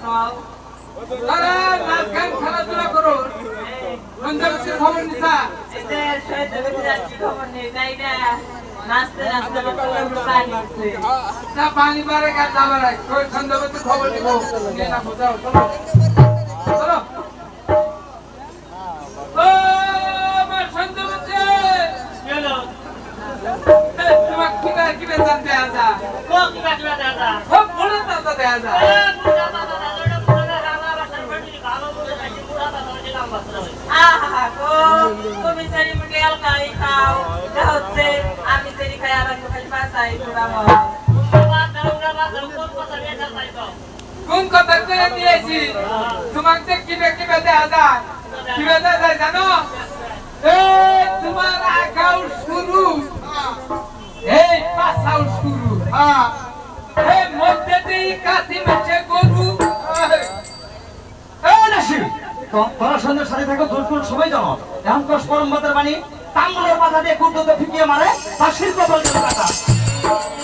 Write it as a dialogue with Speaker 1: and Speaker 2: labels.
Speaker 1: তারা নাচ
Speaker 2: গান খেলাধুলা করুন সন্ধ্যাবেশীর খবর নিতা নাচতে নাচতে পানি
Speaker 1: পারে গাছ আবার সন্ধ্যাবেশীর খবর নিব না বোঝাও
Speaker 2: একটু খালি বাসাই বুড়া মা। বাবা, দাও, বুড়া বাসার কোন কথা?
Speaker 1: কোন করে দিয়েছি। তোমাকে কিবে কিবে দেয়া যায়? কিবে দেয়া যায় জানো? তোমার
Speaker 3: সাথে থাকো দুর্গুণ সবাই জানো। এখন কস পরম বাতের বাণী। তাঙ্গুলের মাথা দিয়ে কুর্তো ফিকিয়ে মারে তার শিল্প বলতে কথা